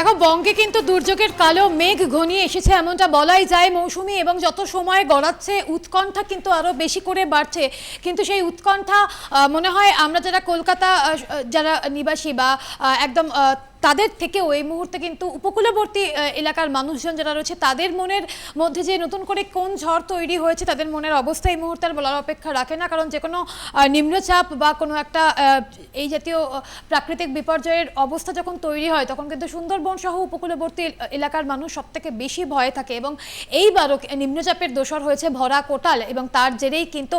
দেখো, বঙ্গে কিন্তু দুর্যোগের কালো মেঘ ঘনিয়ে এসেছে, এমনটা বলাই যায়। মৌসুমি এবং যত সময় গড়াচ্ছে, উৎকণ্ঠা কিন্তু আরও বেশি করে বাড়ছে। কিন্তু সেই উৎকণ্ঠা মনে হয় আমরা যারা কলকাতা যারা নিবাসী বা একদম তাদের থেকেও এই মুহূর্তে কিন্তু উপকূলবর্তী এলাকার মানুষজন যারা রয়েছে, তাদের মনের মধ্যে যে নতুন করে কোন ঝড় তৈরি হয়েছে, তাদের মনের অবস্থা এই মুহূর্তে আর বলার অপেক্ষা রাখে না। কারণ যে কোনো নিম্নচাপ বা কোনো একটা এই জাতীয় প্রাকৃতিক বিপর্যয়ের অবস্থা যখন তৈরি হয়, তখন কিন্তু সুন্দরবন সহ উপকূলবর্তী এলাকার মানুষ সব থেকে বেশি ভয়ে থাকে এবং এইবারও নিম্নচাপের দোষর হয়েছে ভরা কোটাল এবং তার জেরেই কিন্তু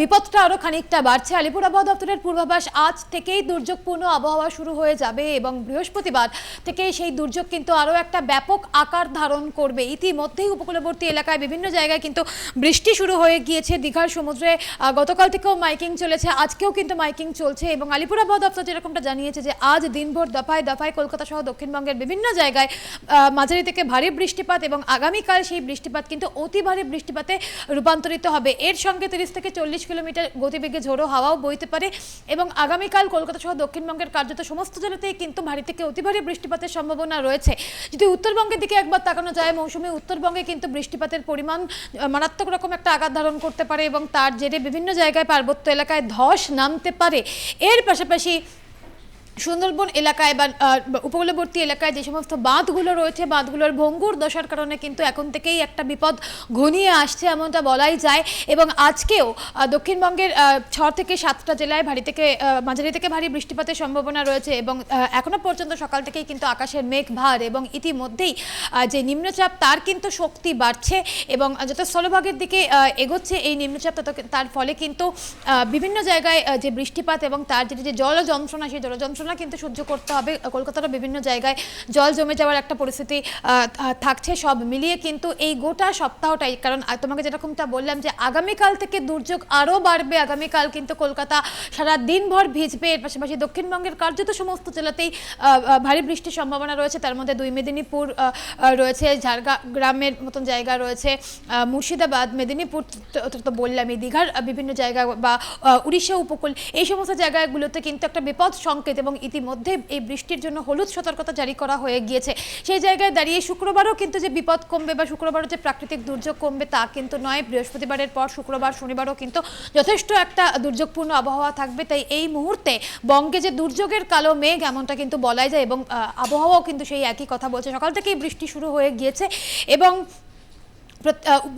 বিপদটা আরও খানিকটা বাড়ছে। আলিপুর আবহাওয়া দপ্তরের পূর্বাভাস আজ থেকেই দুর্যোগপূর্ণ আবহাওয়া শুরু হয়ে যাবে এবং বৃহস্পতিবার থেকে সেই দুর্যোগ কিন্তু আরও একটা ব্যাপক আকার ধারণ করবে। ইতিমধ্যেই উপকূলবর্তী এলাকায় বিভিন্ন জায়গায় কিন্তু বৃষ্টি শুরু হয়ে গিয়েছে দীঘার সমুদ্রে। গতকাল থেকেও মাইকিং চলেছে, আজকেও কিন্তু মাইকিং চলছে এবং আলিপুর দপ্তর যেরকমটা জানিয়েছে যে আজ দিনভর দফায় দফায় কলকাতা সহ দক্ষিণবঙ্গের বিভিন্ন জায়গায় মাঝারি থেকে ভারী বৃষ্টিপাত এবং আগামীকাল সেই বৃষ্টিপাত কিন্তু অতি ভারী বৃষ্টিপাতে রূপান্তরিত হবে। এর সঙ্গে তিরিশ থেকে চল্লিশ কিলোমিটার গতিবেগে ঝোড়ো হাওয়াও বইতে পারে এবং আগামীকাল কলকাতা সহ দক্ষিণবঙ্গের কার্যত সমস্ত জেলাতেই কিন্তু ভারী থেকে অতি ভারী বৃষ্টিপাতের সম্ভাবনা রয়েছে। যদি উত্তরবঙ্গের দিকে একবার তাকানো যায়, মৌসুমে উত্তরবঙ্গে কিন্তু বৃষ্টিপাতের পরিমাণ মারাত্মক রকম একটা আঘাত ধারণ করতে পারে এবং তার জেরে বিভিন্ন জায়গায় পার্বত্য এলাকায় ধস নামতে পারে। এর পাশাপাশি সুন্দরবন এলাকায় বা উপকূলবর্তী এলাকায় যে সমস্ত বাঁধগুলো রয়েছে বাঁধগুলোর ভঙ্গুর দশার কারণে কিন্তু এখন থেকেই একটা বিপদ ঘনিয়ে আসছে এমনটা বলাই যায়। এবং আজকেও দক্ষিণবঙ্গের ছ থেকে সাতটা জেলায় ভারী থেকে মাঝারি থেকে ভারী বৃষ্টিপাতের সম্ভাবনা রয়েছে এবং আহ, এখনও পর্যন্ত সকাল থেকেই কিন্তু আকাশের মেঘ ভার এবং ইতিমধ্যেই যে নিম্নচাপ তার কিন্তু শক্তি বাড়ছে এবং যত স্থলভাগের দিকে এগোচ্ছে এই নিম্নচাপ তত তার ফলে কিন্তু বিভিন্ন জায়গায় যে বৃষ্টিপাত এবং তার যে জল যন্ত্রণা সেই জল যন্ত্রণা কিন্তু সহ্য করতে হবে। কলকাতারও বিভিন্ন জায়গায় জল জমে যাওয়ার একটা পরিস্থিতি থাকছে সব মিলিয়ে কিন্তু এই গোটা সপ্তাহটাই। কারণ তোমাকে যেরকমটা বললাম যে আগামীকাল থেকে দুর্যোগ আরও বাড়বে। আগামীকাল কিন্তু কলকাতা সারা দিনভর ভিজবে। এর পাশাপাশি দক্ষিণবঙ্গের কার্যত সমস্ত জেলাতেই ভারী বৃষ্টির সম্ভাবনা রয়েছে। তার মধ্যে দুই মেদিনীপুর রয়েছে, ঝাড়গ্রামের মতন জায়গা রয়েছে মুর্শিদাবাদ, মেদিনীপুর তো- তো বললামই দীঘার বিভিন্ন জায়গা বা উড়িষ্যা উপকূল, এই সমস্ত জায়গাগুলোতে কিন্তু একটা বিপদ সংকেত এবং ইতিমধ্যে এই বৃষ্টির জন্য হলুদ সতর্কতা জারি করা হয়ে গিয়েছে। সেই জায়গায় দাঁড়িয়ে শুক্রবারও কিন্তু যে বিপদ কমবে বা শুক্রবারও যে প্রাকৃতিক দুর্যোগ কমবে তা কিন্তু নয়। বৃহস্পতিবারের পর শুক্রবার, শনিবারও কিন্তু যথেষ্ট একটা দুর্যোগপূর্ণ আবহাওয়া থাকবে। তাই এই মুহূর্তে বঙ্গে যে দুর্যোগের কালো মেঘ এমনটা কিন্তু বলাই যায় এবং আবহাওয়াও কিন্তু সেই একই কথা বলছে। সকাল থেকেই বৃষ্টি শুরু হয়ে গিয়েছে এবং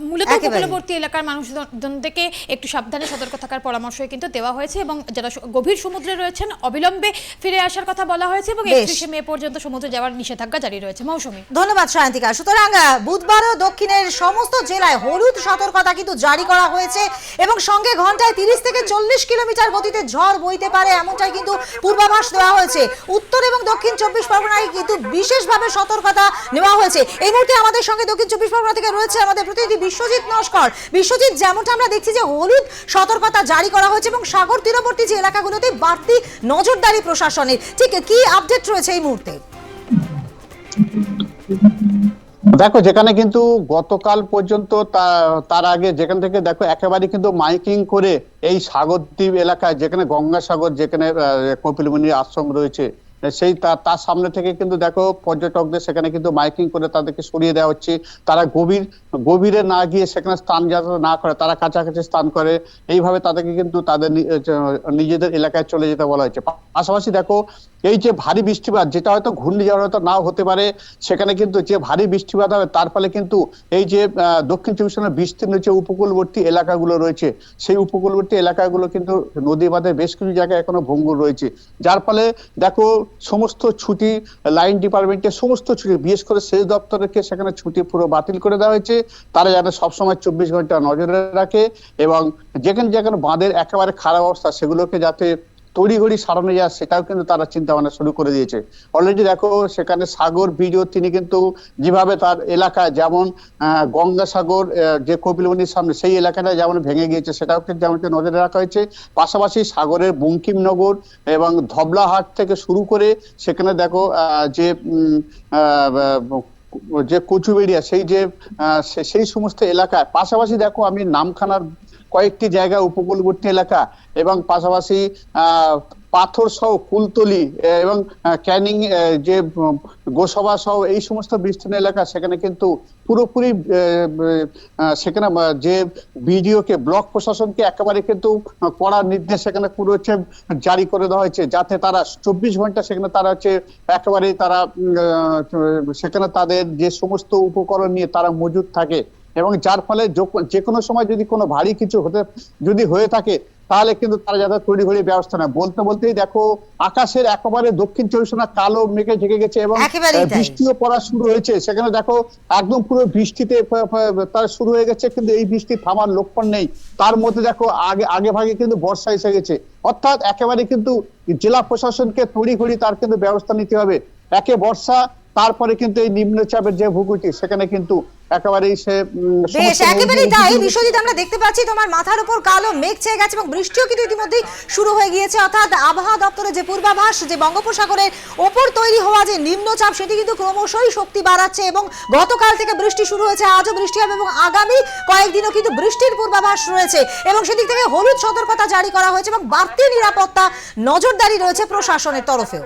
মূলত উপকূলবর্তী এলাকার মানুষজন থেকে একটু সাবধানে সতর্ক থাকার পরামর্শ কিন্তু দেওয়া হয়েছে এবং যারা গভীর সমুদ্রে রয়েছেন অবিলম্বে ফিরে আসার কথা বলা হয়েছে এবং একত্রিশে মে পর্যন্ত সমুদ্রে যাওয়ার নিষেধাজ্ঞা জারি রয়েছে। মৌসুমী। ধন্যবাদ সায়ন্তিকা। সুতরাং বুধবারও দক্ষিণের সমস্ত জেলায় হলুদ সতর্কতা কিন্তু জারি করা হয়েছে এবং সঙ্গে ঘন্টায় তিরিশ থেকে চল্লিশ কিলোমিটার গতিতে ঝড় বইতে পারে এমনটাই কিন্তু পূর্বাভাস দেওয়া হয়েছে। উত্তর এবং দক্ষিণ চব্বিশ পরগনায় কিন্তু বিশেষভাবে সতর্কতা নেওয়া হয়েছে। এই মুহূর্তে আমাদের সঙ্গে দক্ষিণ চব্বিশ পরগনা থেকে রয়েছে আমাদের প্রতিনিধি বিশ্বজিৎ নস্কর। বিশ্বজিৎ যেমনটা আমরা দেখছি যে হলুদ সতর্কতা জারি করা হয়েছে এবং সাগর তীরবর্তী যে এলাকাগুলোতে বাড়তি নজরদারি প্রশাসনের। ঠিক কি আপডেট রয়েছে এই মুহূর্তে? দেখো যেখানে কিন্তু গতকাল পর্যন্ত তার আগে যেখান থেকে দেখো একেবারে কিন্তু মাইকিং করে এই সাগরদ্বীপ এলাকায় যেখানে গঙ্গাসাগর যেখানে আহ, কপিলমুনির আশ্রম রয়েছে সেই তার সামনে থেকে কিন্তু দেখো পর্যটকদের সেখানে কিন্তু মাইকিং করে তাদেরকে সরিয়ে দেওয়া হচ্ছে। তারা গভীর, গভীরে না গিয়ে সেখানে স্থান যাতে না করে, তারা কাছাকাছি স্থান করে। এইভাবে তাদেরকে কিন্তু তাদের নিজেদের এলাকায় চলে যেতে বলা হয়েছে। পাশাপাশি দেখো এই যে ভারী বৃষ্টিপাত, যেটা হয়তো ঘূর্ণিঝড় হয়তো নাও হতে পারে, সেখানে কিন্তু যে ভারী বৃষ্টিপাত হবে, তার ফলে কিন্তু এই যে দক্ষিণ চব্বিশ পরগনার বিস্তীর্ণ যে উপকূলবর্তী এলাকাগুলো রয়েছে, সেই উপকূলবর্তী এলাকাগুলো কিন্তু নদী বাঁধে বেশ কিছু জায়গায় এখনও ভঙ্গুর রয়েছে। যার ফলে দেখো, সমস্ত ছুটি লাইন ডিপার্টমেন্টের সমস্ত ছুটি, বিশেষ করে সেচ দপ্তরকে সেখানে ছুটি পুরো বাতিল করে দেওয়া হয়েছে। তারা যেন সবসময় চব্বিশ ঘণ্টা নজরে রাখে এবং যেখানে যেখানে বাঁধের একেবারে খারাপ অবস্থা, সেগুলোকে যাতে তড়িঘড়ি সারানো যায় সেটাও কিন্তু তারা চিন্তা ভাবনা শুরু করে দিয়েছে। অলরেডি দেখো সেখানে সাগর ভিডিও তিনি কিন্তু যেভাবে তার এলাকায় যেমন আহ, গঙ্গাসাগর আহ, যে কপিলমণির সামনে সেই এলাকাটা যেমন ভেঙে গিয়েছে সেটাও কিন্তু যেমন নজরে রাখা হয়েছে। পাশাপাশি সাগরের বঙ্কিমনগর এবং ধবলাহাট থেকে শুরু করে সেখানে দেখো যে যে কচুবেড়িয়া সেই যে সেই সমস্ত এলাকায় পাশাপাশি দেখো আমি নামখানার কয়েকটি জায়গা উপকূলবর্তী এলাকা এবং পাশাপাশি পাথর সহ কুলতলি এবং ক্যানিং যে গোসভা সহ এই সমস্ত বিস্তীর্ণ এলাকা সেখানে কিন্তু পুরোপুরি সেখানে যে বিডিওকে ব্লক প্রশাসনকে একেবারে কিন্তু কড়া নির্দেশ সেখানে পুরো হচ্ছে জারি করে দেওয়া হয়েছে যাতে তারা চব্বিশ ঘণ্টা সেখানে তারা হচ্ছে একেবারে তারা সেখানে তাদের যে সমস্ত উপকরণ নিয়ে তারা মজুদ থাকে এবং যার ফলে যে কোনো সময় যদি কোনো ভারী কিছু হতে যদি হয়ে থাকে তাহলে কিন্তু তারা যাতে তৈরি ঘড়ি ব্যবস্থা নেয়। বলতে বলতেই দেখো আকাশের একেবারে দক্ষিণ চব্বিশ ঘণ্টা কালো মেঘে ঢেকে গেছে এবং। বৃষ্টিও পড়া শুরু হয়েছে। সেখানে দেখো একদম পুরো বৃষ্টিতে তার শুরু হয়ে গেছে কিন্তু এই বৃষ্টি থামার লক্ষণ নেই। তার মধ্যে দেখো আগে আগে ভাগে কিন্তু বর্ষা এসে গেছে। অর্থাৎ একেবারে কিন্তু জেলা প্রশাসনকে তড়িঘড়ি তার কিন্তু ব্যবস্থা নিতে হবে। একে বর্ষা তারপরে কিন্তু এই নিম্নচাপের যে ভূগুটি সেখানে কিন্তু একেবারেই সে বেশ একেবারেই তাই। বিশ্বজিৎ আমরা দেখতে পাচ্ছি তোমার মাথার উপর কালো মেঘ ছেয়ে গেছে এবং বৃষ্টিও কিন্তু ইতিমধ্যেই শুরু হয়ে গিয়েছে। অর্থাৎ আবহাওয়া দপ্তরের যে পূর্বাভাস যে বঙ্গোপসাগরের ওপর তৈরি হওয়া যে নিম্নচাপ সেটি কিন্তু ক্রমশই শক্তি বাড়াচ্ছে এবং গতকাল থেকে বৃষ্টি শুরু হয়েছে আজও বৃষ্টি হবে এবং আগামী কয়েকদিনও কিন্তু বৃষ্টির পূর্বাভাস রয়েছে এবং সেদিক থেকে হলুদ সতর্কতা জারি করা হয়েছে এবং বাড়তি নিরাপত্তা নজরদারি রয়েছে প্রশাসনের তরফেও।